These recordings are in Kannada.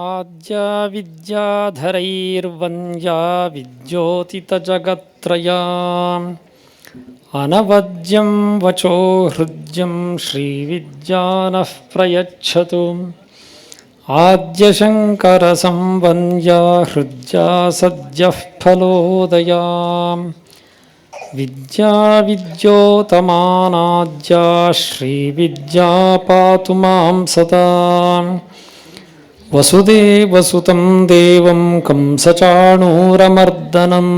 आद्या विद्याधरैर्वन्द्या विद्योतितजगत्त्रया अनवद्यं वचो हृद्यं श्रीविद्यानः प्रयच्छतु। आद्यशङ्करसंवन्द्या हृद्या सद्यः फलोदया विद्या विद्योतमानाद्या श्रीविद्या पातु माँ सदा వసుదేవసుతం దేవం కంసచాణూరమర్దనం.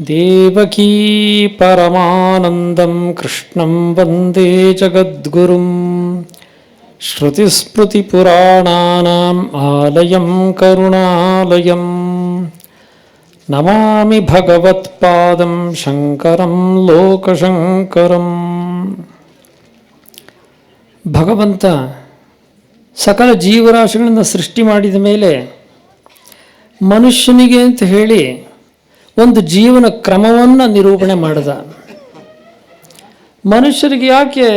దేవకీ పరమానందం కృష్ణం వందే జగద్గురుం. శ్రుతిస్మృతిపురాణానాం ఆలయం కరుణాలయం. నమామి భగవత్పాదం శంకరం లోకశంకరం. భగవంత ಸಕಲ ಜೀವರಾಶಿಗಳನ್ನು ಸೃಷ್ಟಿ ಮಾಡಿದ ಮೇಲೆ ಮನುಷ್ಯನಿಗೆ ಅಂತ ಹೇಳಿ ಒಂದು ಜೀವನ ಕ್ರಮವನ್ನು ನಿರೂಪಣೆ ಮಾಡಿದ. ಮನುಷ್ಯರಿಗೆ ಯಾಕೆ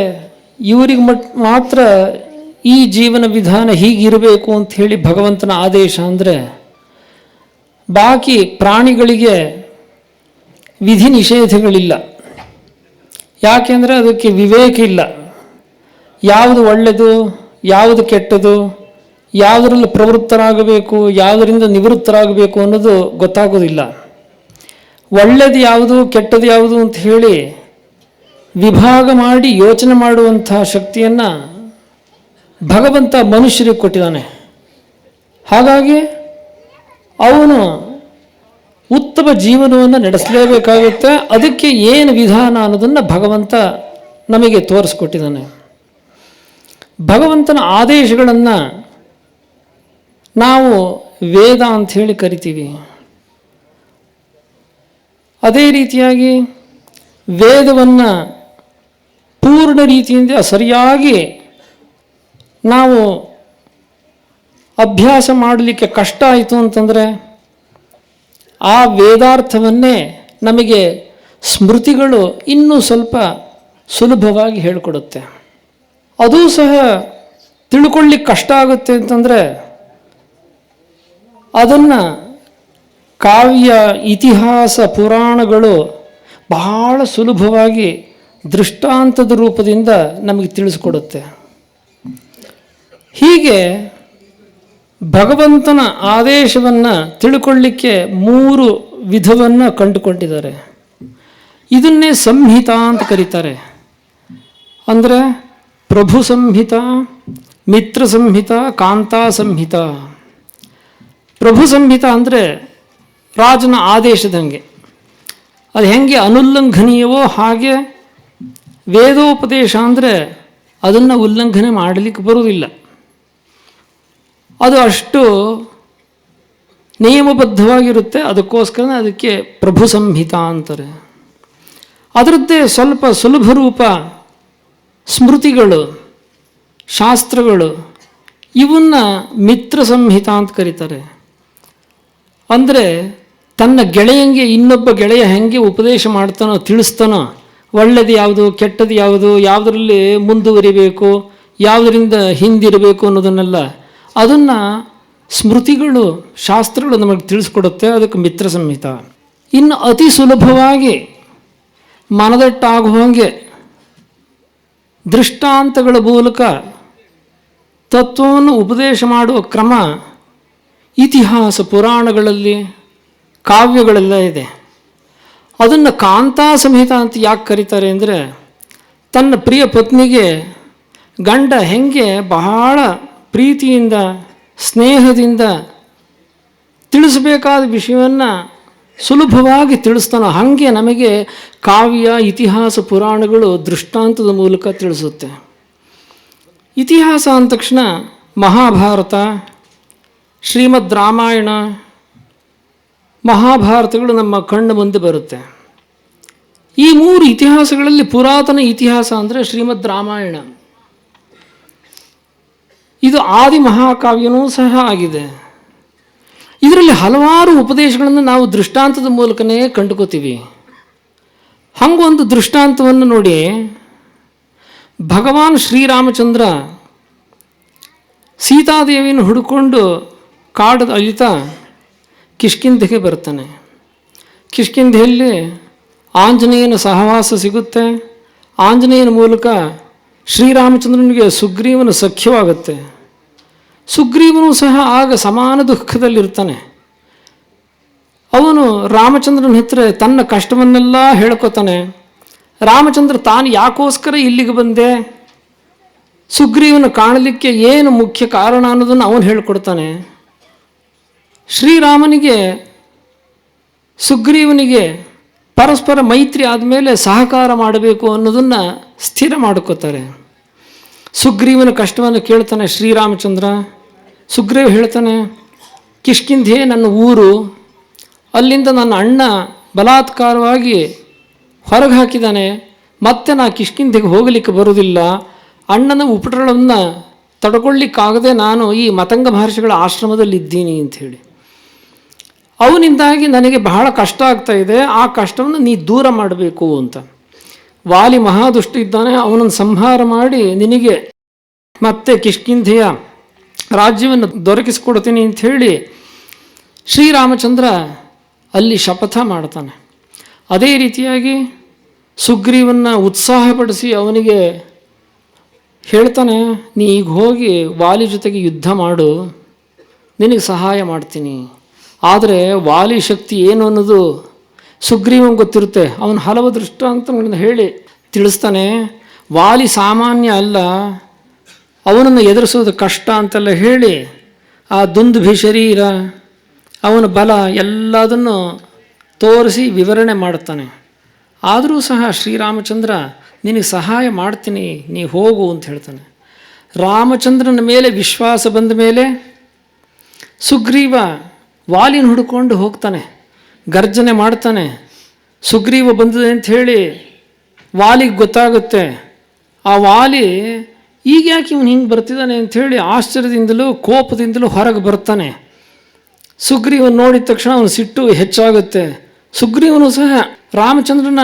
ಇವರಿಗೆ ಮಾತ್ರ ಈ ಜೀವನ ವಿಧಾನ ಹೀಗಿರಬೇಕು ಅಂತ ಹೇಳಿ ಭಗವಂತನ ಆದೇಶ ಅಂದರೆ ಬಾಕಿ ಪ್ರಾಣಿಗಳಿಗೆ ವಿಧಿ ನಿಷೇಧಗಳಿಲ್ಲ. ಯಾಕೆಂದರೆ ಅದಕ್ಕೆ ವಿವೇಕ ಇಲ್ಲ. ಯಾವುದು ಒಳ್ಳೆಯದು ಯಾವುದು ಕೆಟ್ಟದು? ಯಾವುದರಲ್ಲಿ ಪ್ರವೃತ್ತರಾಗಬೇಕು? ಯಾವುದರಿಂದ ನಿವೃತ್ತರಾಗಬೇಕು ಅನ್ನೋದು ಗೊತ್ತಾಗೋದಿಲ್ಲ. ಒಳ್ಳೆಯದು ಯಾವುದು, ಕೆಟ್ಟದು ಯಾವುದು ಅಂತ ಹೇಳಿ ವಿಭಾಗ ಮಾಡಿ ಯೋಚನೆ ಮಾಡುವಂತಹ ಶಕ್ತಿಯನ್ನು ಭಗವಂತ ಮನುಷ್ಯರಿಗೆ ಕೊಟ್ಟಿದ್ದಾನೆ. ಹಾಗಾಗಿ ಅವನು ಉತ್ತಮ ಜೀವನವನ್ನು ನಡೆಸಲೇಬೇಕಾಗುತ್ತೆ. ಅದಕ್ಕೆ ಏನು ವಿಧಾನ ಅನ್ನೋದನ್ನು ಭಗವಂತ ನಮಗೆ ತೋರಿಸ್ಕೊಟ್ಟಿದ್ದಾನೆ. ಭಗವಂತನ ಆದೇಶಗಳನ್ನು ನಾವು ವೇದ ಹೇಳಿ ಕರಿತೀವಿ. ಅದೇ ರೀತಿಯಾಗಿ ವೇದವನ್ನು ಪೂರ್ಣ ರೀತಿಯಿಂದ ಸರಿಯಾಗಿ ನಾವು ಅಭ್ಯಾಸ ಮಾಡಲಿಕ್ಕೆ ಕಷ್ಟ ಆಯಿತು ಅಂತಂದರೆ ಆ ವೇದಾರ್ಥವನ್ನೇ ನಮಗೆ ಸ್ಮೃತಿಗಳು ಇನ್ನೂ ಸ್ವಲ್ಪ ಸುಲಭವಾಗಿ ಹೇಳಿಕೊಡುತ್ತೆ. ಅದೂ ಸಹ ತಿಳ್ಕೊಳ್ಳಿಕ್ಕೆ ಕಷ್ಟ ಆಗುತ್ತೆ ಅಂತಂದರೆ ಅದನ್ನು ಕಾವ್ಯ, ಇತಿಹಾಸ, ಪುರಾಣಗಳು ಬಹಳ ಸುಲಭವಾಗಿ ದೃಷ್ಟಾಂತದ ರೂಪದಿಂದ ನಮಗೆ ತಿಳಿಸ್ಕೊಡುತ್ತೆ. ಹೀಗೆ ಭಗವಂತನ ಆದೇಶವನ್ನು ತಿಳ್ಕೊಳ್ಳಿಕ್ಕೆ ಮೂರು ವಿಧವನ್ನು ಕಂಡುಕೊಂಡಿದ್ದಾರೆ. ಇದನ್ನೇ ಸಂಹಿತ ಅಂತ ಕರೀತಾರೆ. ಅಂದರೆ ಪ್ರಭು ಸಂಹಿತ ಮಿತ್ರ ಸಂಹಿತ ಕಾಂತಾ ಸಂಹಿತ ಪ್ರಭು ಸಂಹಿತ ಅಂದರೆ ರಾಜನ ಆದೇಶದಂಗೆ. ಅದು ಹೆಂಗೆ ಅನುಲ್ಲಂಘನೀಯವೋ ಹಾಗೆ ವೇದೋಪದೇಶ ಅಂದರೆ ಅದನ್ನು ಉಲ್ಲಂಘನೆ ಮಾಡಲಿಕ್ಕೆ ಬರುವುದಿಲ್ಲ. ಅದು ಅಷ್ಟು ನಿಯಮಬದ್ಧವಾಗಿರುತ್ತೆ, ಅದಕ್ಕೋಸ್ಕರ ಅದಕ್ಕೆ ಪ್ರಭು ಸಂಹಿತ ಅಂತಾರೆ. ಅದರದ್ದೇ ಸ್ವಲ್ಪ ಸುಲಭ ರೂಪ ಸ್ಮೃತಿಗಳು, ಶಾಸ್ತ್ರಗಳು, ಇವನ್ನ ಮಿತ್ರ ಸಂಹಿತ ಅಂತ ಕರೀತಾರೆ. ಅಂದರೆ ತನ್ನ ಗೆಳೆಯಂಗೆ ಇನ್ನೊಬ್ಬ ಗೆಳೆಯ ಹೆಂಗೆ ಉಪದೇಶ ಮಾಡ್ತಾನೋ, ತಿಳಿಸ್ತಾನೋ, ಒಳ್ಳೇದು ಯಾವುದು, ಕೆಟ್ಟದ್ದು ಯಾವುದು, ಯಾವುದರಲ್ಲಿ ಮುಂದುವರಿಬೇಕು, ಯಾವುದರಿಂದ ಹಿಂದಿರಬೇಕು ಅನ್ನೋದನ್ನೆಲ್ಲ ಅದನ್ನು ಸ್ಮೃತಿಗಳು, ಶಾಸ್ತ್ರಗಳು ನಮಗೆ ತಿಳಿಸ್ಕೊಡುತ್ತೆ. ಅದಕ್ಕೆ ಮಿತ್ರ ಸಂಹಿತ. ಇನ್ನು ಅತಿ ಸುಲಭವಾಗಿ ಮನದಟ್ಟಾಗುವಂಗೆ ದೃಷ್ಟಾಂತಗಳ ಮೂಲಕ ತತ್ವವನ್ನು ಉಪದೇಶ ಮಾಡುವ ಕ್ರಮ ಇತಿಹಾಸ ಪುರಾಣಗಳಲ್ಲಿ ಕಾವ್ಯಗಳೆಲ್ಲ ಇದೆ. ಅದನ್ನು ಕಾಂತಾ ಸಂಹಿತ ಅಂತ ಯಾಕೆ ಕರೀತಾರೆ ಅಂದರೆ ತನ್ನ ಪ್ರಿಯ ಪತ್ನಿಗೆ ಗಂಡ ಹೆಂಗೆ ಬಹಳ ಪ್ರೀತಿಯಿಂದ, ಸ್ನೇಹದಿಂದ ತಿಳಿಸಬೇಕಾದ ವಿಷಯವನ್ನು ಸುಲಭವಾಗಿ ತಿಳಿಸ್ತಾನೆ. ಹಾಗೆ ನಮಗೆ ಕಾವ್ಯ, ಇತಿಹಾಸ, ಪುರಾಣಗಳು ದೃಷ್ಟಾಂತದ ಮೂಲಕ ತಿಳಿಸುತ್ತೆ. ಇತಿಹಾಸ ಅಂದ ತಕ್ಷಣ ಮಹಾಭಾರತ, ಶ್ರೀಮದ್ ರಾಮಾಯಣ, ಮಹಾಭಾರತಗಳು ನಮ್ಮ ಕಣ್ಣು ಮುಂದೆ ಬರುತ್ತೆ. ಈ ಮೂರು ಇತಿಹಾಸಗಳಲ್ಲಿ ಪುರಾತನ ಇತಿಹಾಸ ಅಂದರೆ ಶ್ರೀಮದ್ ರಾಮಾಯಣ. ಇದು ಆದಿ ಮಹಾಕಾವ್ಯನೂ ಸಹ ಆಗಿದೆ. ಇದರಲ್ಲಿ ಹಲವಾರು ಉಪದೇಶಗಳನ್ನು ನಾವು ದೃಷ್ಟಾಂತದ ಮೂಲಕನೇ ಕಂಡುಕೋತೀವಿ. ಹಂಗೊಂದು ದೃಷ್ಟಾಂತವನ್ನು ನೋಡಿ. ಭಗವಾನ್ ಶ್ರೀರಾಮಚಂದ್ರ ಸೀತಾದೇವಿಯನ್ನು ಹುಡುಕೊಂಡು ಕಾಡದ ಅಳಿತಾ ಕಿಷ್ಕಿಂಧೆಗೆ ಬರ್ತಾನೆ ಕಿಷ್ಕಿಂಧೆಯಲ್ಲಿ ಆಂಜನೇಯನ ಸಹವಾಸ ಸಿಗುತ್ತೆ. ಆಂಜನೇಯನ ಮೂಲಕ ಶ್ರೀರಾಮಚಂದ್ರನಿಗೆ ಸುಗ್ರೀವನ ಸಖ್ಯವಾಗುತ್ತೆ. ಸುಗ್ರೀವನು ಸಹ ಆಗ ಸಮಾನ ದುಃಖದಲ್ಲಿರ್ತಾನೆ. ಅವನು ರಾಮಚಂದ್ರನ ಹತ್ರ ತನ್ನ ಕಷ್ಟವನ್ನೆಲ್ಲ ಹೇಳ್ಕೊತಾನೆ. ರಾಮಚಂದ್ರ ತಾನು ಯಾಕೋಸ್ಕರ ಇಲ್ಲಿಗೆ ಬಂದೆ? ಸುಗ್ರೀವನ ಕಾಣಲಿಕ್ಕೆ ಏನು ಮುಖ್ಯ ಕಾರಣ ಅನ್ನೋದನ್ನು ಅವನು ಹೇಳ್ಕೊಡ್ತಾನೆ. ಶ್ರೀರಾಮನಿಗೆ, ಸುಗ್ರೀವನಿಗೆ ಪರಸ್ಪರ ಮೈತ್ರಿ ಆದಮೇಲೆ ಸಹಕಾರ ಮಾಡಬೇಕು ಅನ್ನೋದನ್ನು ಸ್ಥಿರ ಮಾಡ್ಕೋತಾರೆ. ಸುಗ್ರೀವನ ಕಷ್ಟವನ್ನು ಕೇಳ್ತಾನೆ ಶ್ರೀರಾಮಚಂದ್ರ. ಸುಗ್ರೀವ್ ಹೇಳ್ತಾನೆ, ಕಿಷ್ಕಿಂಧೆ ನನ್ನ ಊರು, ಅಲ್ಲಿಂದ ನನ್ನ ಅಣ್ಣ ಬಲಾತ್ಕಾರವಾಗಿ ಹೊರಗೆ ಹಾಕಿದ್ದಾನೆ. ಮತ್ತೆ ನಾ ಕಿಷ್ಕಿಂಧೆಗೆ ಹೋಗಲಿಕ್ಕೆ ಬರುವುದಿಲ್ಲ. ಅಣ್ಣನ ಉಪಟಳವನ್ನು ತಡ್ಕೊಳ್ಳಿಕ್ಕಾಗದೆ ನಾನು ಈ ಮತಂಗ ಮಹರ್ಷಿಗಳ ಆಶ್ರಮದಲ್ಲಿದ್ದೀನಿ ಅಂಥೇಳಿ ಅವನಿಂದಾಗಿ ನನಗೆ ಬಹಳ ಕಷ್ಟ ಆಗ್ತಾ ಇದೆ. ಆ ಕಷ್ಟವನ್ನು ನೀ ದೂರ ಮಾಡಬೇಕು ಅಂತ. ವಾಲಿ ಮಹಾದುಷ್ಟ ಇದ್ದಾನೆ, ಅವನನ್ನು ಸಂಹಾರ ಮಾಡಿ ನಿನಗೆ ಮತ್ತೆ ಕಿಷ್ಕಿಂಧೆಯ ರಾಜ್ಯವನ್ನು ದೊರಕಿಸಿಕೊಡ್ತೀನಿ ಅಂಥೇಳಿ ಶ್ರೀರಾಮಚಂದ್ರ ಅಲ್ಲಿ ಶಪಥ ಮಾಡ್ತಾನೆ. ಅದೇ ರೀತಿಯಾಗಿ ಸುಗ್ರೀವನ್ನು ಉತ್ಸಾಹಪಡಿಸಿ ಅವನಿಗೆ ಹೇಳ್ತಾನೆ, ನೀ ಈಗ ಹೋಗಿ ವಾಲಿ ಜೊತೆಗೆ ಯುದ್ಧ ಮಾಡು, ನಿನಗೆ ಸಹಾಯ ಮಾಡ್ತೀನಿ. ಆದರೆ ವಾಲಿ ಶಕ್ತಿ ಏನು ಅನ್ನೋದು ಸುಗ್ರೀವನ್ ಗೊತ್ತಿರುತ್ತೆ, ಅವನು ಹಲವು ದೃಷ್ಟಾಂತಗಳನ್ನು ಹೇಳಿ ತಿಳಿಸ್ತಾನೆ. ವಾಲಿ ಸಾಮಾನ್ಯ ಅಲ್ಲ, ಅವನನ್ನು ಎದುರಿಸೋದು ಕಷ್ಟ ಅಂತೆಲ್ಲ ಹೇಳಿ, ಆ ದುಂದುಭಿ ಶರೀರ, ಅವನ ಬಲ ಎಲ್ಲದನ್ನು ತೋರಿಸಿ ವಿವರಣೆ ಮಾಡ್ತಾನೆ ಆದರೂ ಸಹ ಶ್ರೀರಾಮಚಂದ್ರ, ನಿನಗೆ ಸಹಾಯ ಮಾಡ್ತೀನಿ, ನೀ ಹೋಗು ಅಂತ ಹೇಳ್ತಾನೆ. ರಾಮಚಂದ್ರನ ಮೇಲೆ ವಿಶ್ವಾಸ ಬಂದ ಮೇಲೆ ಸುಗ್ರೀವ ವಾಲಿನ ಹುಡ್ಕೊಂಡು ಹೋಗ್ತಾನೆ. ಗರ್ಜನೆ ಮಾಡ್ತಾನೆ. ಸುಗ್ರೀವ ಬಂದಿದೆ ಅಂತ ಹೇಳಿ ವಾಲಿಗೆ ಗೊತ್ತಾಗುತ್ತೆ. ಆ ವಾಲಿ ಈಗ ಯಾಕೆ ಇವನು ಹಿಂಗೆ ಬರ್ತಿದ್ದಾನೆ ಅಂಥೇಳಿ ಆಶ್ಚರ್ಯದಿಂದಲೂ ಕೋಪದಿಂದಲೂ ಹೊರಗೆ ಬರ್ತಾನೆ. ಸುಗ್ರೀವನ್ ನೋಡಿದ ತಕ್ಷಣ ಅವನು ಸಿಟ್ಟು ಹೆಚ್ಚಾಗುತ್ತೆ. ಸುಗ್ರೀವನು ಸಹ ರಾಮಚಂದ್ರನ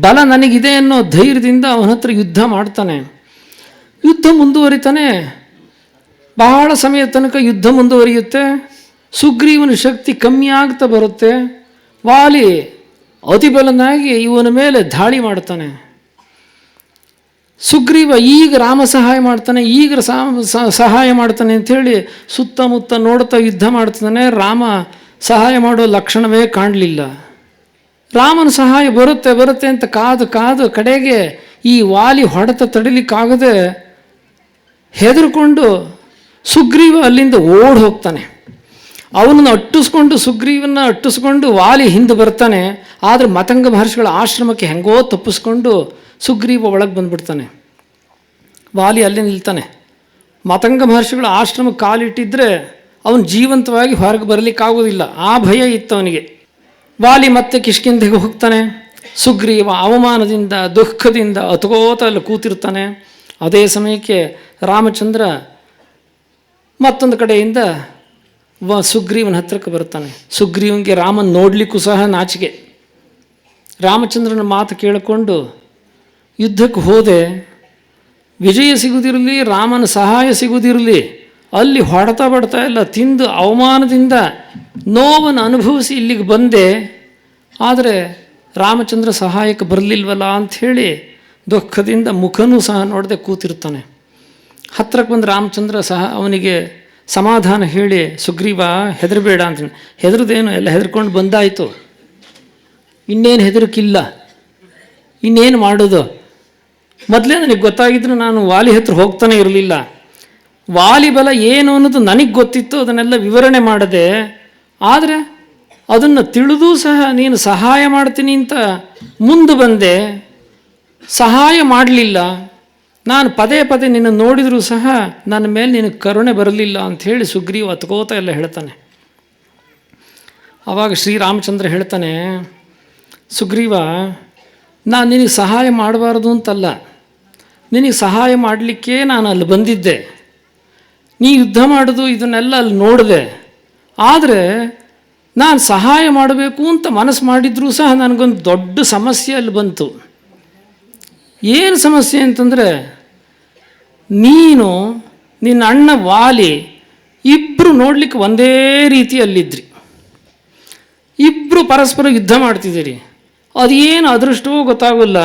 ಬಲ ನನಗಿದೆ ಅನ್ನೋ ಧೈರ್ಯದಿಂದ ಅವನ ಹತ್ರ ಯುದ್ಧ ಮಾಡ್ತಾನೆ. ಯುದ್ಧ ಮುಂದುವರಿತಾನೆ. ಬಹಳ ಸಮಯ ತನಕ ಯುದ್ಧ ಮುಂದುವರಿಯುತ್ತೆ. ಸುಗ್ರೀವನ ಶಕ್ತಿ ಕಮ್ಮಿ ಆಗ್ತಾ ಬರುತ್ತೆ. ವಾಲಿ ಅತಿಬಲನಾಗಿ ಇವನ ಮೇಲೆ ದಾಳಿ ಮಾಡ್ತಾನೆ ಸುಗ್ರೀವ ಈಗ ರಾಮ ಸಹಾಯ ಮಾಡ್ತಾನೆ, ಈಗ ಸಹಾಯ ಮಾಡ್ತಾನೆ ಅಂಥೇಳಿ ಸುತ್ತಮುತ್ತ ನೋಡ್ತಾ ಯುದ್ಧ ಮಾಡ್ತಾನೆ. ರಾಮ ಸಹಾಯ ಮಾಡೋ ಲಕ್ಷಣವೇ ಕಾಣಲಿಲ್ಲ. ರಾಮನ ಸಹಾಯ ಬರುತ್ತೆ ಬರುತ್ತೆ ಅಂತ ಕಾದು ಕಾದು ಕಡೆಗೆ ಈ ವಾಲಿ ಹೊಡೆತ ತಡಿಲಿಕ್ಕಾಗದೆ ಹೆದರ್ಕೊಂಡು ಸುಗ್ರೀವ ಅಲ್ಲಿಂದ ಓಡ್ ಹೋಗ್ತಾನೆ. ಅವನನ್ನು ಅಟ್ಟಿಸ್ಕೊಂಡು, ಸುಗ್ರೀವನ್ನ ಅಟ್ಟಿಸ್ಕೊಂಡು ವಾಲಿ ಹಿಂದೆ ಬರ್ತಾನೆ. ಆದರೆ ಮತಂಗ ಮಹರ್ಷಿಗಳ ಆಶ್ರಮಕ್ಕೆ ಹೆಂಗೋ ತಪ್ಪಿಸ್ಕೊಂಡು ಸುಗ್ರೀವ ಒಳಗೆ ಬಂದ್ಬಿಡ್ತಾನೆ. ವಾಲಿ ಅಲ್ಲೇ ನಿಲ್ತಾನೆ. ಮತಂಗ ಮಹರ್ಷಿಗಳ ಆಶ್ರಮಕ್ಕೆ ಕಾಲಿಟ್ಟಿದ್ದರೆ ಅವನು ಜೀವಂತವಾಗಿ ಹೊರಗೆ ಬರಲಿಕ್ಕಾಗೋದಿಲ್ಲ. ಆ ಭಯ ಇತ್ತು ಅವನಿಗೆ. ವಾಲಿ ಮತ್ತೆ ಕಿಷ್ಕಿಂಧೆಗೆ ಹೋಗ್ತಾನೆ. ಸುಗ್ರೀವ ಅವಮಾನದಿಂದ, ದುಃಖದಿಂದ ಅತಗೋತ ಅಲ್ಲಿ ಕೂತಿರ್ತಾನೆ. ಅದೇ ಸಮಯಕ್ಕೆ ರಾಮಚಂದ್ರ ಮತ್ತೊಂದು ಕಡೆಯಿಂದ ವ ಸುಗ್ರೀವನ ಹತ್ರಕ್ಕೆ ಬರ್ತಾನೆ ಸುಗ್ರೀವನಿಗೆ ರಾಮನ ನೋಡಲಿಕ್ಕೂ ಸಹ ನಾಚಿಕೆ. ರಾಮಚಂದ್ರನ ಮಾತು ಕೇಳಿಕೊಂಡು ಯುದ್ಧಕ್ಕೆ ಹೋದೆ. ವಿಜಯ ಸಿಗುವುದಿರಲಿ ರಾಮನ ಸಹಾಯ ಸಿಗುದಿರಲಿ, ಅಲ್ಲಿ ಹೊಡೆತ ಬಡ್ತಾ ಇಲ್ಲ, ತಿಂದು ಅವಮಾನದಿಂದ ನೋವನ್ನು ಅನುಭವಿಸಿ ಇಲ್ಲಿಗೆ ಬಂದೆ. ಆದರೆ ರಾಮಚಂದ್ರ ಸಹಾಯಕ್ಕೆ ಬರಲಿಲ್ವಲ್ಲ ಅಂಥೇಳಿ ದುಃಖದಿಂದ ಮುಖನೂ ಸಹ ನೋಡದೆ ಕೂತಿರ್ತಾನೆ. ಹತ್ರಕ್ಕೆ ಬಂದು ರಾಮಚಂದ್ರ ಸಹ ಅವನಿಗೆ ಸಮಾಧಾನ ಹೇಳಿ, ಸುಗ್ರೀವ, ಹೆದರಬೇಡ ಅಂತ ಹೆದರದೇನು, ಎಲ್ಲ ಹೆದರ್ಕೊಂಡು ಬಂದಾಯಿತು. ಇನ್ನೇನು ಹೆದರಕ್ಕಿಲ್ಲ ಇನ್ನೇನು ಮಾಡೋದು? ಮೊದಲೇ ನನಗೆ ಗೊತ್ತಾಗಿದ್ರು ನಾನು ವಾಲಿ ಹತ್ರ ಹೋಗ್ತಾನೆ ಇರಲಿಲ್ಲ. ವಾಲಿ ಬಲ ಏನು ಅನ್ನೋದು ನನಗೆ ಗೊತ್ತಿತ್ತು, ಅದನ್ನೆಲ್ಲ ವಿವರಣೆ ಮಾಡದೆ. ಆದರೆ ಅದನ್ನು ತಿಳಿದೂ ಸಹ ನೀನು ಸಹಾಯ ಮಾಡ್ತೀನಿ ಅಂತ ಮುಂದೆ ಬಂದೆ. ಸಹಾಯ ಮಾಡಲಿಲ್ಲ. ನಾನು ಪದೇ ಪದೇ ನಿನ್ನ ನೋಡಿದರೂ ಸಹ ನನ್ನ ಮೇಲೆ ನಿನಗೆ ಕರುಣೆ ಬರಲಿಲ್ಲ ಅಂಥೇಳಿ ಸುಗ್ರೀವ ಅತ್ಕೋತ ಎಲ್ಲ ಹೇಳ್ತಾನೆ. ಆವಾಗ ಶ್ರೀರಾಮಚಂದ್ರ ಹೇಳ್ತಾನೆ, ಸುಗ್ರೀವ, ನಾನು ನಿನಗೆ ಸಹಾಯ ಮಾಡಬಾರ್ದು ಅಂತಲ್ಲ. ನಿನಗೆ ಸಹಾಯ ಮಾಡಲಿಕ್ಕೆ ನಾನು ಅಲ್ಲಿ ಬಂದಿದ್ದೆ. ನೀ ಯುದ್ಧ ಮಾಡೋದು ಇದನ್ನೆಲ್ಲ ಅಲ್ಲಿ ನೋಡಿದೆ. ಆದರೆ ನಾನು ಸಹಾಯ ಮಾಡಬೇಕು ಅಂತ ಮನಸ್ಸು ಮಾಡಿದರೂ ಸಹ ನನಗೊಂದು ದೊಡ್ಡ ಸಮಸ್ಯೆ ಅಲ್ಲಿ ಬಂತು. ಏನು ಸಮಸ್ಯೆ ಅಂತಂದರೆ, ನೀನು ನಿನ್ನ ಅಣ್ಣ ವಾಲಿ ಇಬ್ಬರು ನೋಡ್ಲಿಕ್ಕೆ ಒಂದೇ ರೀತಿಯಲ್ಲಿದ್ರಿ ಇಬ್ಬರು ಪರಸ್ಪರ ಯುದ್ಧ ಮಾಡ್ತಿದ್ದೀರಿ. ಅದೇನು ಅದೃಷ್ಟವೂ ಗೊತ್ತಾಗಲ್ಲ.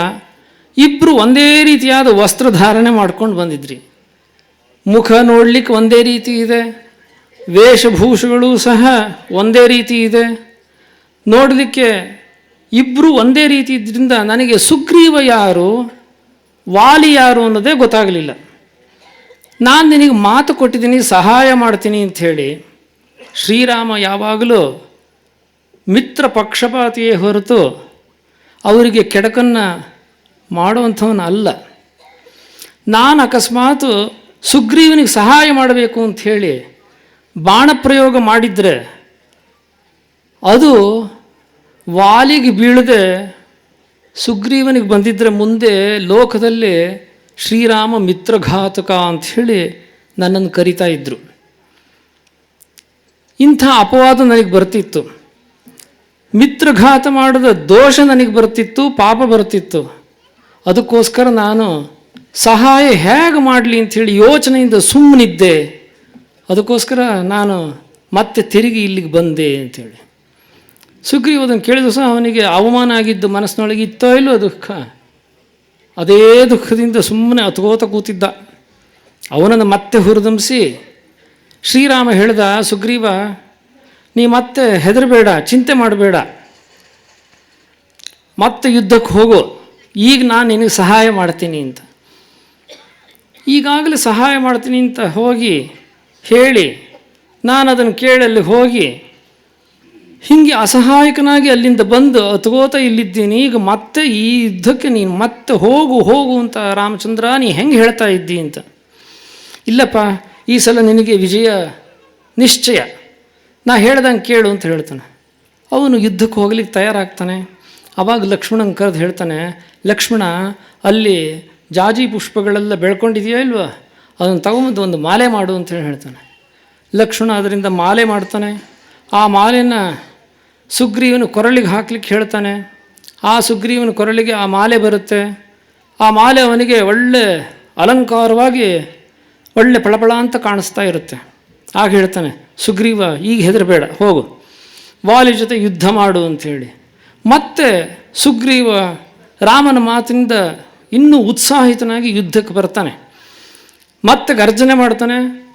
ಇಬ್ಬರು ಒಂದೇ ರೀತಿಯಾದ ವಸ್ತ್ರಧಾರಣೆ ಮಾಡ್ಕೊಂಡು ಬಂದಿದ್ರಿ. ಮುಖ ನೋಡ್ಲಿಕ್ಕೆ ಒಂದೇ ರೀತಿ ಇದೆ. ವೇಷಭೂಷಗಳು ಸಹ ಒಂದೇ ರೀತಿ ಇದೆ. ನೋಡಲಿಕ್ಕೆ ಇಬ್ಬರು ಒಂದೇ ರೀತಿ ಇದ್ದರಿಂದ ನನಗೆ ಸುಗ್ರೀವ ಯಾರು ವಾಲಿ ಯಾರು ಅನ್ನೋದೇ ಗೊತ್ತಾಗಲಿಲ್ಲ. ನಾನು ನಿನಗೆ ಮಾತು ಕೊಟ್ಟಿದ್ದೀನಿ, ಸಹಾಯ ಮಾಡ್ತೀನಿ ಅಂಥೇಳಿ ಶ್ರೀರಾಮ ಯಾವಾಗಲೂ ಮಿತ್ರ ಪಕ್ಷಪಾತಿಯೇ ಹೊರತು ಅವರಿಗೆ ಕೆಡಕನ್ನು ಮಾಡುವಂಥವನು ಅಲ್ಲ. ನಾನು ಅಕಸ್ಮಾತ್ ಸುಗ್ರೀವನಿಗೆ ಸಹಾಯ ಮಾಡಬೇಕು ಅಂಥೇಳಿ ಬಾಣ ಪ್ರಯೋಗ ಮಾಡಿದರೆ ಅದು ವಾಲಿಗೆ ಬೀಳದೆ ಸುಗ್ರೀವನಿಗೆ ಬಂದಿದ್ದರೆ ಮುಂದೆ ಲೋಕದಲ್ಲಿ ಶ್ರೀರಾಮ ಮಿತ್ರಘಾತಕ ಅಂತ ಹೇಳಿ ನನ್ನನ್ನು ಕರಿತಾ ಇದ್ದರು ಇಂಥ ಅಪವಾದ ನನಗೆ ಬರ್ತಿತ್ತು. ಮಿತ್ರಘಾತ ಮಾಡಿದ ದೋಷ ನನಗೆ ಬರ್ತಿತ್ತು, ಪಾಪ ಬರ್ತಿತ್ತು. ಅದಕ್ಕೋಸ್ಕರ ನಾನು ಸಹಾಯ ಹೇಗೆ ಮಾಡಲಿ ಅಂಥೇಳಿ ಯೋಚನೆಯಿಂದ ಸುಮ್ಮನಿದ್ದೆ. ಅದಕ್ಕೋಸ್ಕರ ನಾನು ಮತ್ತೆ ತಿರುಗಿ ಇಲ್ಲಿಗೆ ಬಂದೆ ಅಂಥೇಳಿ ಸುಗ್ರೀವ ಅದನ್ನು ಕೇಳಿದ ಸಹ ಅವನಿಗೆ ಅವಮಾನ ಆಗಿದ್ದು ಮನಸ್ಸಿನೊಳಗೆ ಇತ್ತೋ ಇಲ್ಲೋ ದುಃಖ. ಅದೇ ದುಃಖದಿಂದ ಸುಮ್ಮನೆ ಅತ್ಕೋತ ಕೂತಿದ್ದ. ಅವನನ್ನು ಮತ್ತೆ ಹುರಿದುಂಬಿಸಿ, ಶ್ರೀರಾಮ ಹೇಳ್ದ, ಸುಗ್ರೀವ, ನೀ ಮತ್ತೆ ಹೆದರಬೇಡ, ಚಿಂತೆ ಮಾಡಬೇಡ. ಮತ್ತೆ ಯುದ್ಧಕ್ಕೆ ಹೋಗು. ಈಗ ನಾನು ನಿನಗೆ ಸಹಾಯ ಮಾಡ್ತೀನಿ ಅಂತ. ಈಗಾಗಲೇ ಸಹಾಯ ಮಾಡ್ತೀನಿ ಅಂತ ಹೋಗಿ ಹೇಳಿ ನಾನು ಅದನ್ನು ಕೇಳಲ್ಲಿ ಹೋಗಿ ಹೀಗೆ ಅಸಹಾಯಕನಾಗಿ ಅಲ್ಲಿಂದ ಬಂದು ಅತ್ಕೋತ ಇಲ್ಲಿದ್ದೀನಿ, ಈಗ ಮತ್ತೆ ಈ ಯುದ್ಧಕ್ಕೆ ನೀನು ಮತ್ತೆ ಹೋಗು ಹೋಗು ಅಂತ ರಾಮಚಂದ್ರ, ನೀ ಹೆಂಗೆ ಹೇಳ್ತಾ ಇದ್ದಿ ಅಂತ. ಇಲ್ಲಪ್ಪ, ಈ ಸಲ ನಿನಗೆ ವಿಜಯ ನಿಶ್ಚಯ. ನಾ ಹೇಳ್ದಂಗೆ ಕೇಳು ಅಂತ ಹೇಳ್ತಾನೆ. ಅವನು ಯುದ್ಧಕ್ಕೆ ಹೋಗ್ಲಿಕ್ಕೆ ತಯಾರಾಗ್ತಾನೆ. ಅವಾಗ ಲಕ್ಷ್ಮಣನ ಕರೆದು ಹೇಳ್ತಾನೆ, ಲಕ್ಷ್ಮಣ, ಅಲ್ಲಿ ಜಾಜಿ ಪುಷ್ಪಗಳೆಲ್ಲ ಬೆಳ್ಕೊಂಡಿದೆಯಾ ಇಲ್ವಾ? ಅದನ್ನು ತಗೊಂಬಂದು ಒಂದು ಮಾಲೆ ಮಾಡು ಅಂತ ಹೇಳಿ ಹೇಳ್ತಾನೆ. ಲಕ್ಷ್ಮಣ ಅದರಿಂದ ಮಾಲೆ ಮಾಡ್ತಾನೆ. ಆ ಮಾಲೆನ ಸುಗ್ರೀವನು ಕೊರಳಿಗೆ ಹಾಕ್ಲಿಕ್ಕೆ ಹೇಳ್ತಾನೆ. ಆ ಸುಗ್ರೀವನ ಕೊರಳಿಗೆ ಆ ಮಾಲೆ ಬರುತ್ತೆ. ಆ ಮಾಲೆ ಅವನಿಗೆ ಒಳ್ಳೆ ಅಲಂಕಾರವಾಗಿ ಒಳ್ಳೆ ಪಳಪಳ ಅಂತ ಕಾಣಿಸ್ತಾ ಇರುತ್ತೆ. ಆಗ ಹೇಳ್ತಾನೆ, ಸುಗ್ರೀವ, ಈಗ ಹೆದರಬೇಡ, ಹೋಗು. ವಾಲಿ ಜೊತೆ ಯುದ್ಧ ಮಾಡು ಅಂಥೇಳಿ ಮತ್ತೆ ಸುಗ್ರೀವ ರಾಮನ ಮಾತಿನಿಂದ ಇನ್ನೂ ಉತ್ಸಾಹಿತನಾಗಿ ಯುದ್ಧಕ್ಕೆ ಬರ್ತಾನೆ. ಮತ್ತೆ ಗರ್ಜನೆ ಮಾಡ್ತಾನೆ.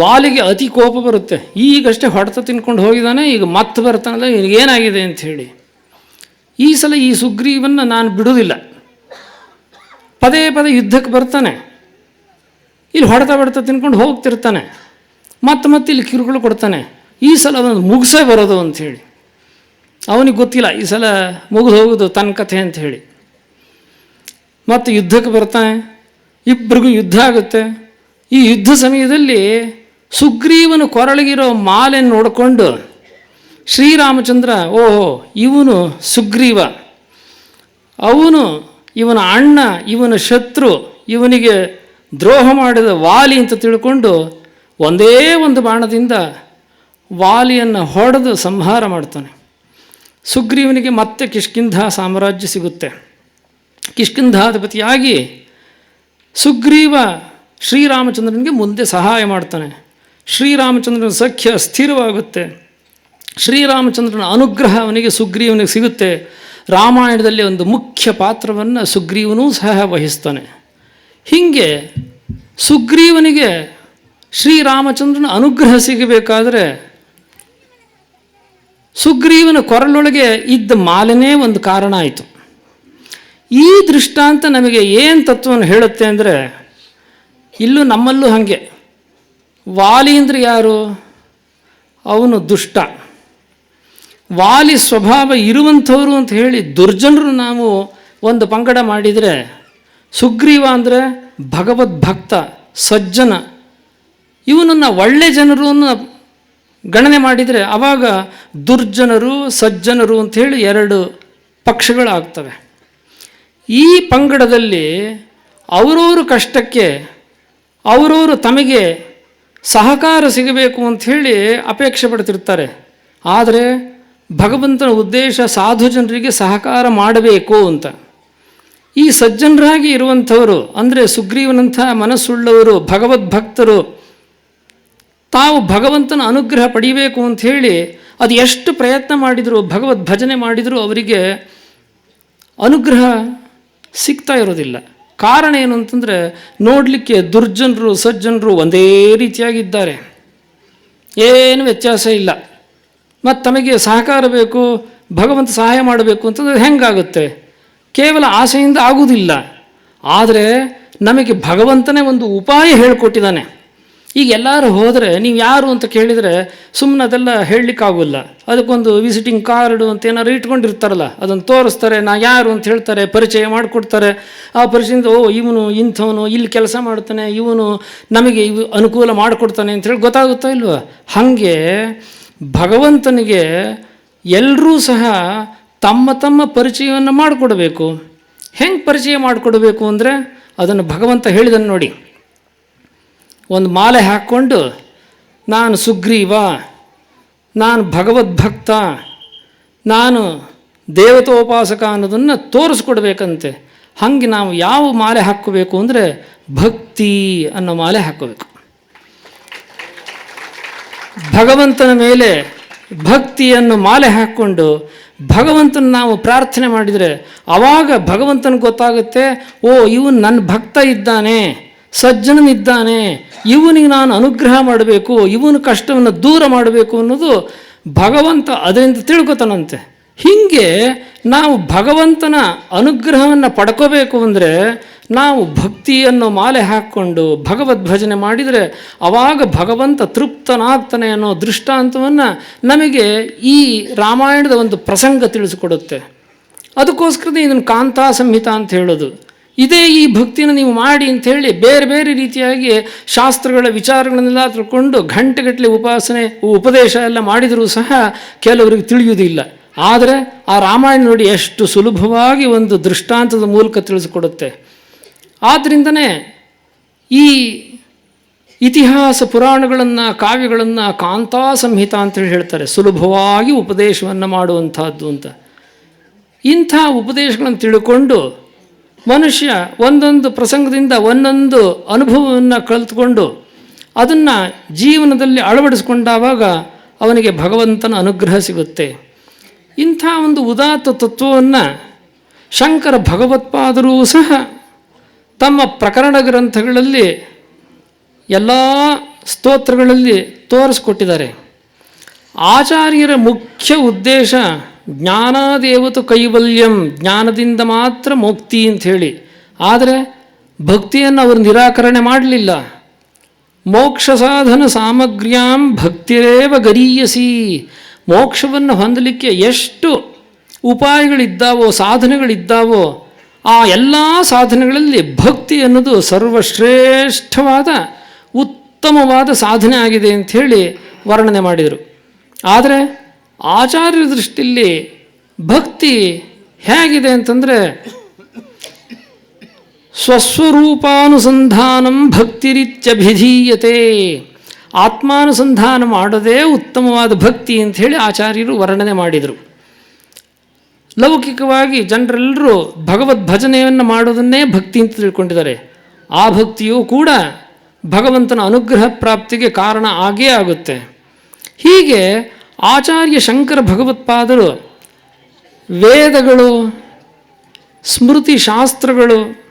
ವಾಲಿಗೆ ಅತಿ ಕೋಪ ಬರುತ್ತೆ. ಈಗಷ್ಟೇ ಹೊಡೆತ ತಿನ್ಕೊಂಡು ಹೋಗಿದ್ದಾನೆ ಈಗ ಮತ್ತೆ ಬರ್ತಾನಲ್ಲ ಏನಾಗಿದೆ ಹೇಳಿ. ಈ ಸಲ ಈ ಸುಗ್ರೀವನ್ನು ನಾನು ಬಿಡುವುದಿಲ್ಲ ಪದೇ ಪದೇ ಯುದ್ಧಕ್ಕೆ ಬರ್ತಾನೆ. ಇಲ್ಲಿ ಹೊಡೆತ ಹೊಡೆತ ತಿನ್ಕೊಂಡು ಹೋಗ್ತಿರ್ತಾನೆ. ಮತ್ತೆ ಮತ್ತೆ ಇಲ್ಲಿ ಕಿರುಕುಳು ಕೊಡ್ತಾನೆ. ಈ ಸಲ ಅದೊಂದು ಮುಗಿಸೇ ಬರೋದು ಅಂಥೇಳಿ ಅವನಿಗೆ ಗೊತ್ತಿಲ್ಲ, ಈ ಸಲ ಮುಗಿದು ಹೋಗೋದು ತನ್ನ ಕಥೆ ಅಂತ ಹೇಳಿ. ಮತ್ತು ಯುದ್ಧಕ್ಕೆ ಬರ್ತಾನೆ. ಇಬ್ಬರಿಗೂ ಯುದ್ಧ ಆಗುತ್ತೆ. ಈ ಯುದ್ಧ ಸಮಯದಲ್ಲಿ ಸುಗ್ರೀವನು ಕೊರಳಿಗಿರೋ ಮಾಲೆಯನ್ನು ನೋಡಿಕೊಂಡು ಶ್ರೀರಾಮಚಂದ್ರ, ಓಹೋ, ಇವನು ಸುಗ್ರೀವ. ಅವನು ಇವನ ಅಣ್ಣ, ಇವನ ಶತ್ರು, ಇವನಿಗೆ ದ್ರೋಹ ಮಾಡಿದ ವಾಲಿ ಅಂತ ತಿಳ್ಕೊಂಡು ಒಂದೇ ಒಂದು ಬಾಣದಿಂದ ವಾಲಿಯನ್ನು ಹೊಡೆದು ಸಂಹಾರ ಮಾಡ್ತಾನೆ. ಸುಗ್ರೀವನಿಗೆ ಮತ್ತೆ ಕಿಷ್ಕಿಂಧ ಸಾಮ್ರಾಜ್ಯ ಸಿಗುತ್ತೆ. ಕಿಷ್ಕಿಂಧಾಧಿಪತಿಯಾಗಿ ಸುಗ್ರೀವ ಶ್ರೀರಾಮಚಂದ್ರನಿಗೆ ಮುಂದೆ ಸಹಾಯ ಮಾಡ್ತಾನೆ. ಶ್ರೀರಾಮಚಂದ್ರನ ಸಖ್ಯ ಸ್ಥಿರವಾಗುತ್ತೆ. ಶ್ರೀರಾಮಚಂದ್ರನ ಅನುಗ್ರಹ ಅವನಿಗೆ ಸುಗ್ರೀವನಿಗೆ ಸಿಗುತ್ತೆ. ರಾಮಾಯಣದಲ್ಲಿ ಒಂದು ಮುಖ್ಯ ಪಾತ್ರವನ್ನು ಸುಗ್ರೀವನೂ ಸಹ ವಹಿಸ್ತಾನೆ. ಹೀಗೆ ಸುಗ್ರೀವನಿಗೆ ಶ್ರೀರಾಮಚಂದ್ರನ ಅನುಗ್ರಹ ಸಿಗಬೇಕಾದರೆ ಸುಗ್ರೀವನ ಕೊರಳೊಳಗೆ ಇದ್ದ ಮಾಲನೇ ಒಂದು ಕಾರಣ ಆಯಿತು. ಈ ದೃಷ್ಟಾಂತ ನಮಗೆ ಏನು ತತ್ವವನ್ನು ಹೇಳುತ್ತೆ ಅಂದರೆ, ಇಲ್ಲೂ ನಮ್ಮಲ್ಲೂ ಹಾಗೆ. ವಾಲಿ ಯಾರು? ಅವನು ದುಷ್ಟ. ವಾಲಿ ಸ್ವಭಾವ ಇರುವಂಥವ್ರು ಅಂತ ಹೇಳಿ ದುರ್ಜನರು ನಾವು ಒಂದು ಪಂಗಡ ಮಾಡಿದರೆ ಸುಗ್ರೀವ ಅಂದರೆ ಭಗವದ್ಭಕ್ತ, ಸಜ್ಜನ. ಇವನನ್ನು ಒಳ್ಳೆ ಜನರನ್ನು ಗಣನೆ ಮಾಡಿದರೆ ಆವಾಗ ದುರ್ಜನರು, ಸಜ್ಜನರು ಅಂಥೇಳಿ ಎರಡು ಪಕ್ಷಗಳಾಗ್ತವೆ. ಈ ಪಂಗಡದಲ್ಲಿ ಅವರವರು ಕಷ್ಟಕ್ಕೆ, ಅವರವರು ತಮಗೆ ಸಹಕಾರ ಸಿಗಬೇಕು ಅಂಥೇಳಿ ಅಪೇಕ್ಷೆ ಪಡ್ತಿರ್ತಾರೆ. ಆದರೆ ಭಗವಂತನ ಉದ್ದೇಶ ಸಾಧು ಜನರಿಗೆ ಸಹಕಾರ ಮಾಡಬೇಕು ಅಂತ. ಈ ಸಜ್ಜನರಾಗಿ ಇರುವಂಥವರು, ಅಂದರೆ ಸುಗ್ರೀವನಂಥ ಮನಸ್ಸುಳ್ಳವರು, ಭಗವದ್ಭಕ್ತರು, ತಾವು ಭಗವಂತನ ಅನುಗ್ರಹ ಪಡಿಬೇಕು ಹೇಳಿ ಅದು ಎಷ್ಟು ಪ್ರಯತ್ನ ಮಾಡಿದರೂ ಭಗವದ್ ಭಜನೆ ಮಾಡಿದರೂ ಅವರಿಗೆ ಅನುಗ್ರಹ ಸಿಗ್ತಾ ಇರೋದಿಲ್ಲ. ಕಾರಣ ಏನು ಅಂತಂದರೆ ನೋಡಲಿಕ್ಕೆ ದುರ್ಜನರು, ಸಜ್ಜನರು ಒಂದೇ ರೀತಿಯಾಗಿದ್ದಾರೆ. ಏನು ವ್ಯತ್ಯಾಸ ಇಲ್ಲ. ಮತ್ತು ತಮಗೆ ಸಹಕಾರ ಬೇಕು, ಭಗವಂತ ಸಹಾಯ ಮಾಡಬೇಕು ಅಂತಂದರೆ ಹೆಂಗಾಗುತ್ತೆ? ಕೇವಲ ಆಸೆಯಿಂದ ಆಗುವುದಿಲ್ಲ. ಆದರೆ ನಮಗೆ ಭಗವಂತನೇ ಒಂದು ಉಪಾಯ ಹೇಳಿಕೊಟ್ಟಿದ್ದಾನೆ. ಈಗ ಎಲ್ಲರೂ ಹೋದರೆ, ನೀವು ಯಾರು ಅಂತ ಕೇಳಿದರೆ ಸುಮ್ಮನೆ ಅದೆಲ್ಲ ಹೇಳಲಿಕ್ಕಾಗಲ್ಲ. ಅದಕ್ಕೊಂದು ವಿಸಿಟಿಂಗ್ ಕಾರ್ಡು ಅಂತ ಏನಾದ್ರು ಇಟ್ಕೊಂಡಿರ್ತಾರಲ್ಲ, ಅದನ್ನು ತೋರಿಸ್ತಾರೆ, ನಾ ಯಾರು ಅಂತ ಹೇಳ್ತಾರೆ, ಪರಿಚಯ ಮಾಡಿಕೊಡ್ತಾರೆ. ಆ ಪರಿಚಯದಿಂದ, ಓ, ಇವನು ಇಂಥವನು, ಇಲ್ಲಿ ಕೆಲಸ ಮಾಡ್ತಾನೆ, ಇವನು ನಮಗೆ ಇವು ಅನುಕೂಲ ಮಾಡಿಕೊಡ್ತಾನೆ ಅಂತೇಳಿ ಗೊತ್ತಾಗುತ್ತಾ ಇಲ್ವ? ಹಾಗೆ ಭಗವಂತನಿಗೆ ಎಲ್ಲರೂ ಸಹ ತಮ್ಮ ತಮ್ಮ ಪರಿಚಯವನ್ನು ಮಾಡಿಕೊಡಬೇಕು. ಹೆಂಗೆ ಪರಿಚಯ ಮಾಡಿಕೊಡಬೇಕು ಅಂದರೆ, ಅದನ್ನು ಭಗವಂತ ಹೇಳಿದನು ನೋಡಿ. ಒಂದು ಮಾಲೆ ಹಾಕ್ಕೊಂಡು, ನಾನು ಸುಗ್ರೀವ, ನಾನು ಭಗವದ್ಭಕ್ತ, ನಾನು ದೇವತೋಪಾಸಕ ಅನ್ನೋದನ್ನು ತೋರಿಸ್ಕೊಡ್ಬೇಕಂತೆ. ಹಾಗೆ ನಾವು ಯಾವ ಮಾಲೆ ಹಾಕ್ಕೋಬೇಕು ಅಂದರೆ ಭಕ್ತಿ ಅನ್ನೋ ಮಾಲೆ ಹಾಕ್ಕೋಬೇಕು. ಭಗವಂತನ ಮೇಲೆ ಭಕ್ತಿಯನ್ನು ಮಾಲೆ ಹಾಕ್ಕೊಂಡು ಭಗವಂತನ ನಾವು ಪ್ರಾರ್ಥನೆ ಮಾಡಿದರೆ ಆವಾಗ ಭಗವಂತನ ಗೊತ್ತಾಗುತ್ತೆ, ಓ, ಇವನು ನನ್ನ ಭಕ್ತ ಇದ್ದಾನೆ. ಸಜ್ಜನನಿದ್ದಾನೆ. ಇವನಿಗೆ ನಾನು ಅನುಗ್ರಹ ಮಾಡಬೇಕು, ಇವನ ಕಷ್ಟವನ್ನು ದೂರ ಮಾಡಬೇಕು ಅನ್ನೋದು ಭಗವಂತ ಅದರಿಂದ ತಿಳ್ಕೊತಾನಂತೆ. ಹೀಗೆ ನಾವು ಭಗವಂತನ ಅನುಗ್ರಹವನ್ನು ಪಡ್ಕೋಬೇಕು ಅಂದರೆ ನಾವು ಭಕ್ತಿಯನ್ನು ಮಾಲೆ ಹಾಕ್ಕೊಂಡು ಭಗವದ್ಭಜನೆ ಮಾಡಿದರೆ ಆವಾಗ ಭಗವಂತ ತೃಪ್ತನಾಗ್ತಾನೆ ಅನ್ನೋ ದೃಷ್ಟಾಂತವನ್ನು ನಮಗೆ ಈ ರಾಮಾಯಣದ ಒಂದು ಪ್ರಸಂಗ ತಿಳಿಸಿಕೊಡುತ್ತೆ. ಅದಕ್ಕೋಸ್ಕರನೇ ಇದನ್ನು ಕಾಂತಾ ಸಂಹಿತ ಅಂತ ಹೇಳೋದು. ಇದೇ ಈ ಭಕ್ತಿನ ನೀವು ಮಾಡಿ ಅಂಥೇಳಿ ಬೇರೆ ಬೇರೆ ರೀತಿಯಾಗಿ ಶಾಸ್ತ್ರಗಳ ವಿಚಾರಗಳನ್ನೆಲ್ಲ ತಿಳ್ಕೊಂಡು ಗಂಟೆಗಟ್ಟಲೆ ಉಪಾಸನೆ, ಉಪದೇಶ ಎಲ್ಲ ಮಾಡಿದರೂ ಸಹ ಕೆಲವರಿಗೆ ತಿಳಿಯುವುದಿಲ್ಲ. ಆದರೆ ಆ ರಾಮಾಯಣ ನೋಡಿ ಎಷ್ಟು ಸುಲಭವಾಗಿ ಒಂದು ದೃಷ್ಟಾಂತದ ಮೂಲಕ ತಿಳಿಸಿಕೊಡುತ್ತೆ. ಆದ್ದರಿಂದನೇ ಈ ಇತಿಹಾಸ ಪುರಾಣಗಳನ್ನು, ಕಾವ್ಯಗಳನ್ನು ಕಾಂತಾ ಸಂಹಿತ ಅಂತೇಳಿ ಹೇಳ್ತಾರೆ. ಸುಲಭವಾಗಿ ಉಪದೇಶವನ್ನು ಮಾಡುವಂಥದ್ದು ಅಂತ. ಇಂಥ ಉಪದೇಶಗಳನ್ನು ತಿಳ್ಕೊಂಡು ಮನುಷ್ಯ ಒಂದೊಂದು ಪ್ರಸಂಗದಿಂದ ಒಂದೊಂದು ಅನುಭವವನ್ನು ಕಲಿತುಕೊಂಡು ಅದನ್ನು ಜೀವನದಲ್ಲಿ ಅಳವಡಿಸ್ಕೊಂಡಾವಾಗ ಅವನಿಗೆ ಭಗವಂತನ ಅನುಗ್ರಹ ಸಿಗುತ್ತೆ. ಇಂಥ ಒಂದು ಉದಾತ್ತ ತತ್ವವನ್ನು ಶಂಕರ ಭಗವತ್ಪಾದರೂ ಸಹ ತಮ್ಮ ಪ್ರಕರಣ ಗ್ರಂಥಗಳಲ್ಲಿ ಎಲ್ಲ ಸ್ತೋತ್ರಗಳಲ್ಲಿ ತೋರಿಸ್ಕೊಟ್ಟಿದ್ದಾರೆ. ಆಚಾರ್ಯರ ಮುಖ್ಯ ಉದ್ದೇಶ ಜ್ಞಾನಾದೇವತು ಕೈವಲ್ಯಂ, ಜ್ಞಾನದಿಂದ ಮಾತ್ರ ಮುಕ್ತಿ ಹೇಳಿ ಆದರೆ ಭಕ್ತಿಯನ್ನು ಅವರು ನಿರಾಕರಣೆ ಮಾಡಲಿಲ್ಲ. ಮೋಕ್ಷ ಸಾಧನ ಸಾಮಗ್ರ್ಯಾಂ ಭಕ್ತಿರೇವ ಗರೀಯಸಿ. ಮೋಕ್ಷವನ್ನು ಹೊಂದಲಿಕ್ಕೆ ಎಷ್ಟು ಉಪಾಯಗಳಿದ್ದಾವೋ, ಸಾಧನೆಗಳಿದ್ದಾವೋ, ಆ ಎಲ್ಲ ಸಾಧನೆಗಳಲ್ಲಿ ಭಕ್ತಿ ಅನ್ನೋದು ಸರ್ವಶ್ರೇಷ್ಠವಾದ ಉತ್ತಮವಾದ ಸಾಧನೆ ಆಗಿದೆ ಅಂಥೇಳಿ ವರ್ಣನೆ ಮಾಡಿದರು. ಆದರೆ ಆಚಾರ್ಯರ ದೃಷ್ಟಿಯಲ್ಲಿ ಭಕ್ತಿ ಹೇಗಿದೆ ಅಂತಂದರೆ ಸ್ವಸ್ವರೂಪಾನುಸಂಧಾನಂ ಭಕ್ತಿರಿತ್ಯಭಿಧೀಯತೆ. ಆತ್ಮಾನುಸಂಧಾನ ಮಾಡದೇ ಉತ್ತಮವಾದ ಭಕ್ತಿ ಅಂಥೇಳಿ ಆಚಾರ್ಯರು ವರ್ಣನೆ ಮಾಡಿದರು. ಲೌಕಿಕವಾಗಿ ಜನರೆಲ್ಲರೂ ಭಗವದ್ ಭಜನೆಯನ್ನು ಮಾಡೋದನ್ನೇ ಭಕ್ತಿ ಅಂತ ತಿಳ್ಕೊಂಡಿದ್ದಾರೆ. ಆ ಭಕ್ತಿಯೂ ಕೂಡ ಭಗವಂತನ ಅನುಗ್ರಹ ಪ್ರಾಪ್ತಿಗೆ ಕಾರಣ ಆಗೇ ಆಗುತ್ತೆ. ಹೀಗೆ ಆಚಾರ್ಯ ಶಂಕರ ಭಗವತ್ಪಾದರು ವೇದಗಳು, ಸ್ಮೃತಿ ಶಾಸ್ತ್ರಗಳು,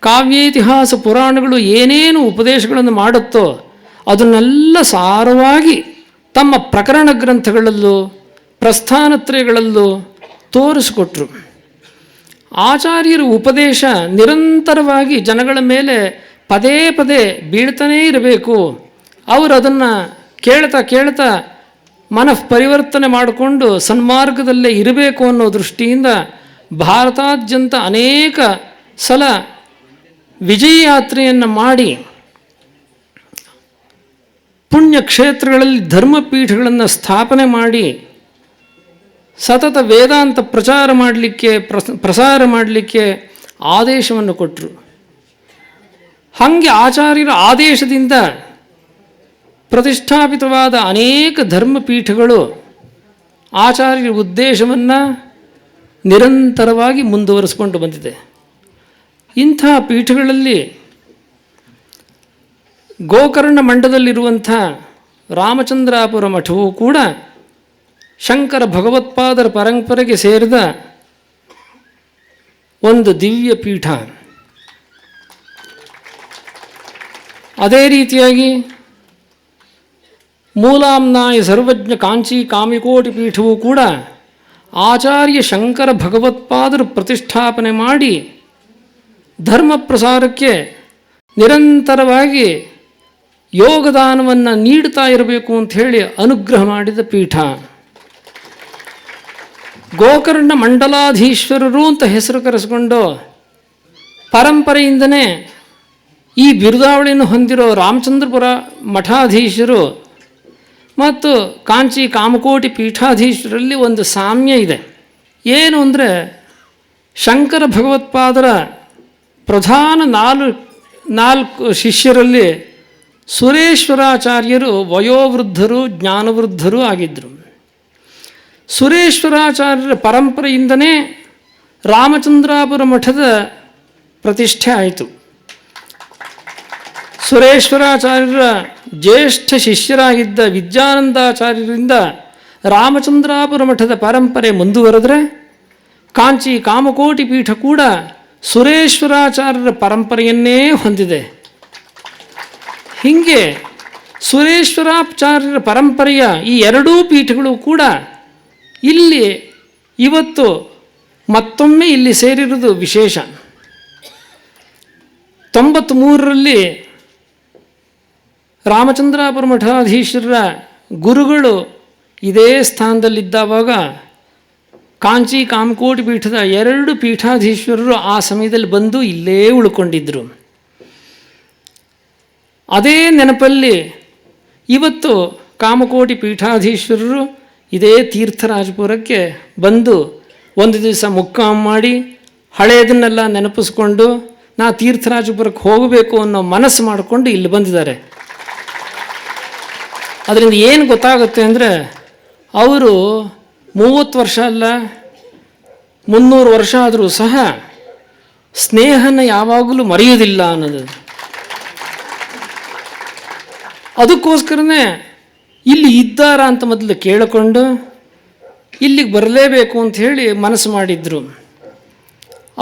ಕಾವ್ಯೇತಿಹಾಸ ಪುರಾಣಗಳು ಏನೇನು ಉಪದೇಶಗಳನ್ನು ಮಾಡುತ್ತೋ ಅದನ್ನೆಲ್ಲ ಸಾರವಾಗಿ ತಮ್ಮ ಪ್ರಕರಣ ಗ್ರಂಥಗಳಲ್ಲೂ, ಪ್ರಸ್ಥಾನತ್ರಯಗಳಲ್ಲೂ ತೋರಿಸಿಕೊಟ್ರು. ಆಚಾರ್ಯರ ಉಪದೇಶ ನಿರಂತರವಾಗಿ ಜನಗಳ ಮೇಲೆ ಪದೇ ಪದೇ ಬೀಳ್ತಾನೇ ಇರಬೇಕು. ಅವರು ಅದನ್ನು ಕೇಳ್ತಾ ಕೇಳ್ತಾ ಮನಃ ಪರಿವರ್ತನೆ ಮಾಡಿಕೊಂಡು ಸನ್ಮಾರ್ಗದಲ್ಲೇ ಇರಬೇಕು ಅನ್ನೋ ದೃಷ್ಟಿಯಿಂದ ಭಾರತಾದ್ಯಂತ ಅನೇಕ ಸಲ ವಿಜಯ ಯಾತ್ರೆಯನ್ನು ಮಾಡಿ ಪುಣ್ಯ ಕ್ಷೇತ್ರಗಳಲ್ಲಿ ಧರ್ಮಪೀಠಗಳನ್ನು ಸ್ಥಾಪನೆ ಮಾಡಿ ಸತತ ವೇದಾಂತ ಪ್ರಚಾರ ಮಾಡಲಿಕ್ಕೆ ಪ್ರಸ, ಪ್ರಸಾರ ಮಾಡಲಿಕ್ಕೆ ಆದೇಶವನ್ನು ಕೊಟ್ಟರು ಹಾಗೆ ಆಚಾರ್ಯರ ಆದೇಶದಿಂದ ಪ್ರತಿಷ್ಠಾಪಿತವಾದ ಅನೇಕ ಧರ್ಮಪೀಠಗಳು ಆಚಾರ್ಯರ ಉದ್ದೇಶವನ್ನು ನಿರಂತರವಾಗಿ ಮುಂದುವರಿಸಿಕೊಂಡು ಬಂದಿದೆ. ಇಂಥ ಪೀಠಗಳಲ್ಲಿ ಗೋಕರ್ಣ ಮಂಡದಲ್ಲಿರುವಂಥ ರಾಮಚಂದ್ರಾಪುರ ಮಠವು ಕೂಡ ಶಂಕರ ಭಗವತ್ಪಾದರ ಪರಂಪರೆಗೆ ಸೇರಿದ ಒಂದು ದಿವ್ಯ ಪೀಠ. ಅದೇ ರೀತಿಯಾಗಿ ಮೂಲಾಂನಾಯ ಸರ್ವಜ್ಞ ಕಾಂಚಿ ಕಾಮಿಕೋಟಿ ಪೀಠವೂ ಕೂಡ ಆಚಾರ್ಯ ಶಂಕರ ಭಗವತ್ಪಾದರು ಪ್ರತಿಷ್ಠಾಪನೆ ಮಾಡಿ ಧರ್ಮ ಪ್ರಸಾರಕ್ಕೆ ನಿರಂತರವಾಗಿ ಯೋಗದಾನವನ್ನು ನೀಡ್ತಾ ಇರಬೇಕು ಅಂತ ಹೇಳಿ ಅನುಗ್ರಹ ಮಾಡಿದ ಪೀಠ. ಗೋಕರ್ಣ ಮಂಡಲಾಧೀಶ್ವರರು ಅಂತ ಹೆಸರು ಕರೆಸಿಕೊಂಡು ಪರಂಪರೆಯಿಂದನೇ ಈ ಬಿರುದಾವಳಿಯನ್ನು ಹೊಂದಿರೋ ರಾಮಚಂದ್ರಪುರ ಮಠಾಧೀಶರು ಮತ್ತು ಕಾಂಚಿ ಕಾಮಕೋಟಿ ಪೀಠಾಧೀಶರಲ್ಲಿ ಒಂದು ಸಾಮ್ಯ ಇದೆ. ಏನು ಅಂದರೆ ಶಂಕರ ಭಗವತ್ಪಾದರ ಪ್ರಧಾನ ನಾಲ್ಕು ನಾಲ್ಕು ಶಿಷ್ಯರಲ್ಲಿ ಸುರೇಶ್ವರಾಚಾರ್ಯರು ವಯೋವೃದ್ಧರು, ಜ್ಞಾನವೃದ್ಧರು ಆಗಿದ್ದರು ಸುರೇಶ್ವರಾಚಾರ್ಯರ ಪರಂಪರೆಯಿಂದನೇ ರಾಮಚಂದ್ರಾಪುರ ಮಠದ ಪ್ರತಿಷ್ಠೆ ಆಯಿತು. ಸುರೇಶ್ವರಾಚಾರ್ಯರ ಜ್ಯೇಷ್ಠ ಶಿಷ್ಯರಾಗಿದ್ದ ವಿದ್ಯಾನಂದಾಚಾರ್ಯರಿಂದ ರಾಮಚಂದ್ರಾಪುರ ಮಠದ ಪರಂಪರೆ ಮುಂದುವರೆದ್ರೆ ಕಾಂಚಿ ಕಾಮಕೋಟಿ ಪೀಠ ಕೂಡ ಸುರೇಶ್ವರಾಚಾರ್ಯರ ಪರಂಪರೆಯನ್ನೇ ಹೊಂದಿದೆ. ಹೀಗೆ ಸುರೇಶ್ವರಾಚಾರ್ಯರ ಪರಂಪರೆಯ ಈ ಎರಡೂ ಪೀಠಗಳು ಕೂಡ ಇಲ್ಲಿ ಇವತ್ತು ಮತ್ತೊಮ್ಮೆ ಇಲ್ಲಿ ಸೇರಿರುವುದು ವಿಶೇಷ. ತೊಂಬತ್ತ್ಮೂರರಲ್ಲಿ ರಾಮಚಂದ್ರಾಪುರ ಮಠಾಧೀಶರ ಗುರುಗಳು ಇದೇ ಸ್ಥಾನದಲ್ಲಿದ್ದಾವಾಗ ಕಾಂಚಿ ಕಾಮಕೋಟ್ ಪೀಠದ ಎರಡು ಪೀಠಾಧೀಶ್ವರರು ಆ ಸಮಯದಲ್ಲಿ ಬಂದು ಇಲ್ಲೇ ಉಳ್ಕೊಂಡಿದ್ದರು ಅದೇ ನೆನಪಲ್ಲಿ ಇವತ್ತು ಕಾಮಕೋಟಿ ಪೀಠಾಧೀಶ್ವರರು ಇದೇ ತೀರ್ಥರಾಜಪುರಕ್ಕೆ ಬಂದು ಒಂದು ದಿವಸ ಮುಕ್ಕಾಮ್ ಮಾಡಿ ಹಳೆಯದನ್ನೆಲ್ಲ ನೆನಪಿಸ್ಕೊಂಡು ನಾ ತೀರ್ಥರಾಜಪುರಕ್ಕೆ ಹೋಗಬೇಕು ಅನ್ನೋ ಮನಸ್ಸು ಮಾಡಿಕೊಂಡು ಇಲ್ಲಿ ಬಂದಿದ್ದಾರೆ. ಅದರಿಂದ ಏನು ಗೊತ್ತಾಗುತ್ತೆ ಅಂದರೆ ಅವರು ಮೂವತ್ತು ವರ್ಷ ಅಲ್ಲ, ಮುನ್ನೂರು ವರ್ಷ ಆದರೂ ಸಹ ಸ್ನೇಹನ ಯಾವಾಗಲೂ ಮರೆಯೋದಿಲ್ಲ ಅನ್ನೋದು. ಅದಕ್ಕೋಸ್ಕರನೇ ಇಲ್ಲಿ ಇದ್ದಾರ ಅಂತ ಮೊದಲು ಕೇಳಿಕೊಂಡು ಇಲ್ಲಿಗೆ ಬರಲೇಬೇಕು ಅಂತ ಹೇಳಿ ಮನಸ್ಸು ಮಾಡಿದ್ರು.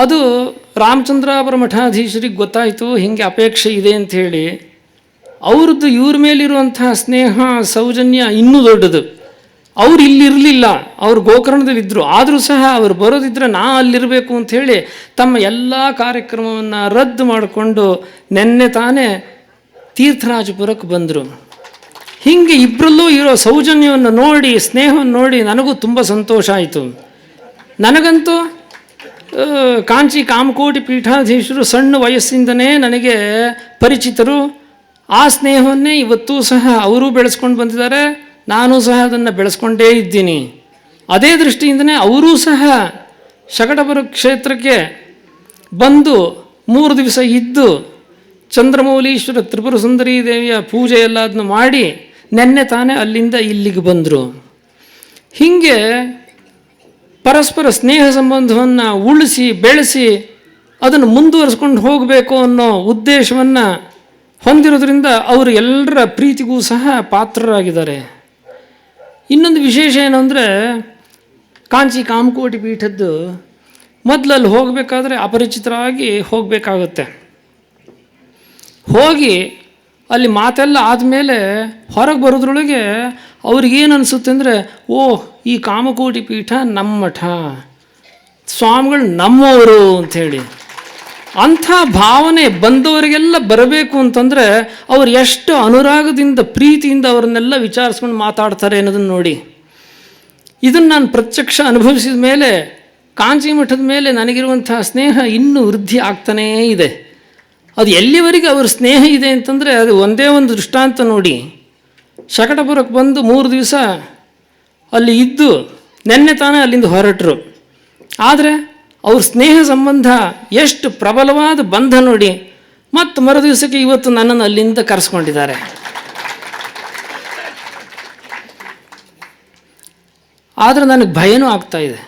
ಅದು ರಾಮಚಂದ್ರಾಪುರ ಮಠಾಧೀಶರಿಗೆ ಗೊತ್ತಾಯಿತು, ಹೀಗೆ ಅಪೇಕ್ಷೆ ಇದೆ ಅಂತ ಹೇಳಿ ಅವ್ರದ್ದು ಇವ್ರ ಮೇಲಿರುವಂತಹ ಸ್ನೇಹ, ಸೌಜನ್ಯ ಇನ್ನೂ ದೊಡ್ಡದು. ಅವ್ರು ಇಲ್ಲಿರಲಿಲ್ಲ, ಅವ್ರು ಗೋಕರ್ಣದಲ್ಲಿದ್ದರು ಆದರೂ ಸಹ ಅವ್ರು ಬರೋದಿದ್ರೆ ನಾ ಅಲ್ಲಿರಬೇಕು ಅಂಥೇಳಿ ತಮ್ಮ ಎಲ್ಲ ಕಾರ್ಯಕ್ರಮವನ್ನು ರದ್ದು ಮಾಡಿಕೊಂಡು ನೆನ್ನೆ ತಾನೇ ತೀರ್ಥರಾಜಪುರಕ್ಕೆ ಬಂದರು. ಹೀಗೆ ಇಬ್ಬರಲ್ಲೂ ಇರೋ ಸೌಜನ್ಯವನ್ನು ನೋಡಿ, ಸ್ನೇಹವನ್ನು ನೋಡಿ ನನಗೂ ತುಂಬ ಸಂತೋಷ ಆಯಿತು. ನನಗಂತೂ ಕಾಂಚಿ ಕಾಮಕೋಟಿ ಪೀಠಾಧೀಶರು ಸಣ್ಣ ವಯಸ್ಸಿಂದನೇ ನನಗೆ ಪರಿಚಿತರು. ಆ ಸ್ನೇಹವನ್ನೇ ಇವತ್ತೂ ಸಹ ಅವರೂ ಬೆಳೆಸ್ಕೊಂಡು ಬಂದಿದ್ದಾರೆ, ನಾನು ಸಹ ಅದನ್ನು ಬೆಳೆಸ್ಕೊಂಡೇ ಇದ್ದೀನಿ. ಅದೇ ದೃಷ್ಟಿಯಿಂದನೇ ಅವರೂ ಸಹ ಶಕಟಪುರ ಕ್ಷೇತ್ರಕ್ಕೆ ಬಂದು ಮೂರು ದಿವಸ ಇದ್ದು ಚಂದ್ರಮೌಲೀಶ್ವರ ತ್ರಿಪುರ ಸುಂದರಿ ದೇವಿಯ ಪೂಜೆ ಎಲ್ಲ ಅದನ್ನು ಮಾಡಿ ನೆನ್ನೆ ತಾನೇ ಅಲ್ಲಿಂದ ಇಲ್ಲಿಗೆ ಬಂದರು. ಹೀಗೆ ಪರಸ್ಪರ ಸ್ನೇಹ ಸಂಬಂಧವನ್ನು ಉಳಿಸಿ, ಬೆಳೆಸಿ, ಅದನ್ನು ಮುಂದುವರಿಸ್ಕೊಂಡು ಹೋಗಬೇಕು ಅನ್ನೋ ಉದ್ದೇಶವನ್ನು ಹೊಂದಿರೋದ್ರಿಂದ ಅವರು ಎಲ್ಲರ ಪ್ರೀತಿಗೂ ಸಹ ಪಾತ್ರರಾಗಿದ್ದಾರೆ. ಇನ್ನೊಂದು ವಿಶೇಷ ಏನು ಅಂದರೆ, ಕಾಂಚಿ ಕಾಮಕೋಟಿ ಪೀಠದ್ದು ಮೊದಲಲ್ಲಿ ಹೋಗಬೇಕಾದ್ರೆ ಅಪರಿಚಿತರಾಗಿ ಹೋಗಬೇಕಾಗುತ್ತೆ. ಹೋಗಿ ಅಲ್ಲಿ ಮಾತೆಲ್ಲ ಆದಮೇಲೆ ಹೊರಗೆ ಬರೋದ್ರೊಳಗೆ ಅವ್ರಿಗೇನು ಅನಿಸುತ್ತೆ ಅಂದರೆ, ಓ, ಈ ಕಾಮಕೋಟಿ ಪೀಠ ನಮ್ಮ ಮಠ ಸ್ವಾಮಿಗಳು ನಮ್ಮವರು ಅಂಥೇಳಿ ಅಂಥ ಭಾವನೆ ಬಂದವರಿಗೆಲ್ಲ ಬರಬೇಕು ಅಂತಂದರೆ ಅವ್ರು ಎಷ್ಟು ಅನುರಾಗದಿಂದ, ಪ್ರೀತಿಯಿಂದ ಅವ್ರನ್ನೆಲ್ಲ ವಿಚಾರಿಸ್ಕೊಂಡು ಮಾತಾಡ್ತಾರೆ ಅನ್ನೋದನ್ನು ನೋಡಿ. ಇದನ್ನು ನಾನು ಪ್ರತ್ಯಕ್ಷ ಅನುಭವಿಸಿದ ಮೇಲೆ, ಕಾಂಚಿ ಮಠದ ಮೇಲೆ ನನಗಿರುವಂತಹ ಸ್ನೇಹ ಇನ್ನೂ ವೃದ್ಧಿ ಆಗ್ತಾನೇ ಇದೆ. ಅದು ಎಲ್ಲಿವರೆಗೆ ಅವ್ರ ಸ್ನೇಹ ಇದೆ ಅಂತಂದರೆ ಅದು ಒಂದೇ ಒಂದು ದೃಷ್ಟಾಂತ ನೋಡಿ. ಶಕಟಪುರಕ್ಕೆ ಬಂದು ಮೂರು ದಿವಸ ಅಲ್ಲಿ ಇದ್ದು, ನೆನ್ನೆ ತಾನೇ ಅಲ್ಲಿಂದ ಹೊರಟರು. ಆದರೆ ಅವ್ರ ಸ್ನೇಹ ಸಂಬಂಧ ಎಷ್ಟು ಪ್ರಬಲವಾದ ಬಂಧ ನೋಡಿ ಮತ್ತು ಮರು ದಿವಸಕ್ಕೆ ಇವತ್ತು ನನ್ನನ್ನು ಅಲ್ಲಿಂದ ಕರೆಸ್ಕೊಂಡಿದ್ದಾರೆ. ಆದರೆ ನನಗೆ ಭಯನೂ ಆಗ್ತಾ ಇದೆ.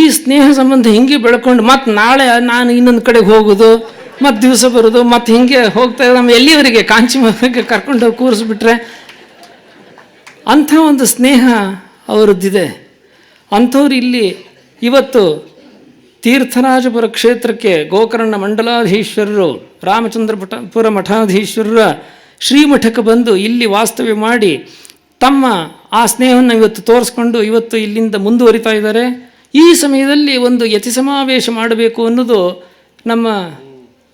ಈ ಸ್ನೇಹ ಸಂಬಂಧ ಹಿಂಗೆ ಬೆಳ್ಕೊಂಡು ಮತ್ತು ನಾಳೆ ನಾನು ಇನ್ನೊಂದು ಕಡೆಗೆ ಹೋಗೋದು, ಮತ್ತು ದಿವಸ ಬರೋದು, ಮತ್ತು ಹಿಂಗೆ ಹೋಗ್ತಾ ನಮ್ಮ ಎಲ್ಲಿಯವರಿಗೆ ಕಾಂಚಿ ಮಗಕ್ಕೆ ಕರ್ಕೊಂಡು ಹೋಗಿ ಕೂರಿಸ್ಬಿಟ್ರೆ ಅಂಥ ಒಂದು ಸ್ನೇಹ ಅವರದ್ದಿದೆ. ಅಂಥವ್ರು ಇಲ್ಲಿ ಇವತ್ತು ತೀರ್ಥರಾಜಪುರ ಕ್ಷೇತ್ರಕ್ಕೆ ಗೋಕರ್ಣ ಮಂಡಲಾಧೀಶ್ವರರು, ರಾಮಚಂದ್ರ ಪುರ ಮಠಾಧೀಶ್ವರರ ಶ್ರೀಮಠಕ್ಕೆ ಬಂದು ಇಲ್ಲಿ ವಾಸ್ತವ್ಯ ಮಾಡಿ ತಮ್ಮ ಆ ಸ್ನೇಹವನ್ನು ಇವತ್ತು ತೋರಿಸ್ಕೊಂಡು ಇವತ್ತು ಇಲ್ಲಿಂದ ಮುಂದುವರಿತಾ ಇದ್ದಾರೆ. ಈ ಸಮಯದಲ್ಲಿ ಒಂದು ಯತಿ ಸಮಾವೇಶ ಮಾಡಬೇಕು ಅನ್ನೋದು ನಮ್ಮ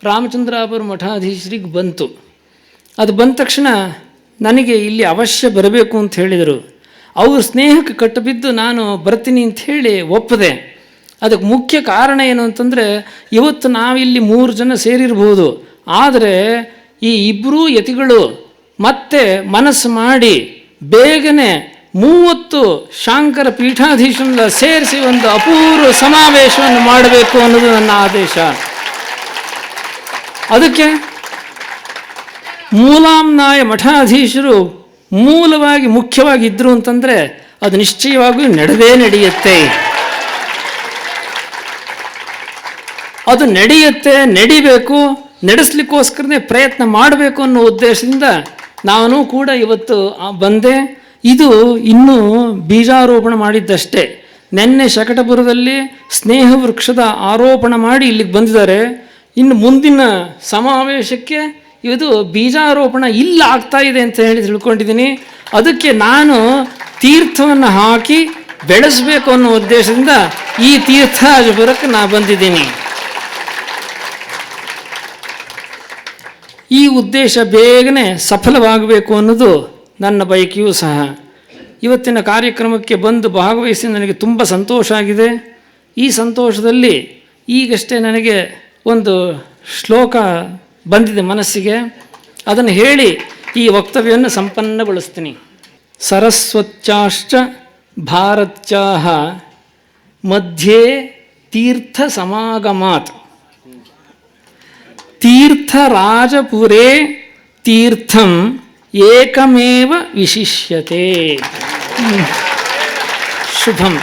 ರಾಮಚಂದ್ರಾಪುರ ಮಠಾಧೀಶರಿಗೆ ಬಂತು. ಅದು ಬಂದ ತಕ್ಷಣ ನನಗೆ ಇಲ್ಲಿ ಅವಶ್ಯ ಬರಬೇಕು ಅಂತ ಹೇಳಿದರು. ಅವ್ರ ಸ್ನೇಹಕ್ಕೆ ಕಟ್ಟಬಿದ್ದು ನಾನು ಬರ್ತೀನಿ ಅಂತ ಹೇಳಿ ಒಪ್ಪದೆ. ಅದಕ್ಕೆ ಮುಖ್ಯ ಕಾರಣ ಏನು ಅಂತಂದರೆ, ಇವತ್ತು ನಾವಿಲ್ಲಿ ಮೂರು ಜನ ಸೇರಿರ್ಬೋದು. ಆದರೆ ಈ ಇಬ್ಬರೂ ಯತಿಗಳು ಮತ್ತೆ ಮನಸ್ಸು ಮಾಡಿ ಬೇಗನೆ ಮೂವತ್ತು ಶಾಂಕರ ಪೀಠಾಧೀಶನ ಸೇರಿಸಿ ಒಂದು ಅಪೂರ್ವ ಸಮಾವೇಶವನ್ನು ಮಾಡಬೇಕು ಅನ್ನೋದು ನನ್ನ ಆದೇಶ. ಅದಕ್ಕೆ ಮೂಲಾಂನಾಯ ಮಠಾಧೀಶರು ಮೂಲವಾಗಿ ಮುಖ್ಯವಾಗಿ ಇದ್ದರು ಅಂತಂದರೆ, ಅದು ನಿಶ್ಚಯವಾಗಿಯೂ ನಡೆದೇ ನಡೆಯುತ್ತೆ. ಅದು ನಡೆಯುತ್ತೆ, ನಡಿಬೇಕು, ನಡೆಸ್ಲಿಕ್ಕೋಸ್ಕರನೇ ಪ್ರಯತ್ನ ಮಾಡಬೇಕು ಅನ್ನೋ ಉದ್ದೇಶದಿಂದ ನಾನು ಕೂಡ ಇವತ್ತು ಬಂದೆ. ಇದು ಇನ್ನೂ ಬೀಜಾರೋಪಣ ಮಾಡಿದ್ದಷ್ಟೇ. ನಿನ್ನೆ ಶಕಟಪುರದಲ್ಲಿ ಸ್ನೇಹ ವೃಕ್ಷದ ಆರೋಪಣ ಮಾಡಿ ಇಲ್ಲಿಗೆ ಬಂದಿದ್ದಾರೆ. ಇನ್ನು ಮುಂದಿನ ಸಮಾವೇಶಕ್ಕೆ ಇದು ಬೀಜಾರೋಪಣ ಇಲ್ಲ ಆಗ್ತಾ ಇದೆ ಅಂತ ಹೇಳಿ ತಿಳ್ಕೊಂಡಿದ್ದೀನಿ. ಅದಕ್ಕೆ ನಾನು ತೀರ್ಥವನ್ನು ಹಾಕಿ ಬೆಳೆಸಬೇಕು ಅನ್ನೋ ಉದ್ದೇಶದಿಂದ ಈ ತೀರ್ಥ ತೀರ್ಥರಾಜಪುರಕ್ಕೆ ನಾ ಬಂದಿದ್ದೀನಿ. ಈ ಉದ್ದೇಶ ಬೇಗನೆ ಸಫಲವಾಗಬೇಕು ಅನ್ನೋದು ನನ್ನ ಬಯಕೆಯೂ ಸಹ. ಇವತ್ತಿನ ಕಾರ್ಯಕ್ರಮಕ್ಕೆ ಬಂದು ಭಾಗವಹಿಸಿ ನನಗೆ ತುಂಬ ಸಂತೋಷ ಆಗಿದೆ. ಈ ಸಂತೋಷದಲ್ಲಿ ಈಗಷ್ಟೇ ನನಗೆ ಒಂದು ಶ್ಲೋಕ ಬಂದಿದೆ ಮನಸ್ಸಿಗೆ. ಅದನ್ನು ಹೇಳಿ ಈ ವಕ್ತವ್ಯವನ್ನು ಸಂಪನ್ನಗೊಳಿಸ್ತೀನಿ. ಸರಸ್ವತ್ಯಾಶ್ಚ ಭಾರತ್ಯಾಹ ಮಧ್ಯೆ ತೀರ್ಥ ಸಮಾಗಮಾತ್. ತೀರ್ಥರಾಜಪುರೇ ತೀರ್ಥಂ ಏಕಮೇವ ವಿಶಿಷ್ಯತೆ ಶುಭಂ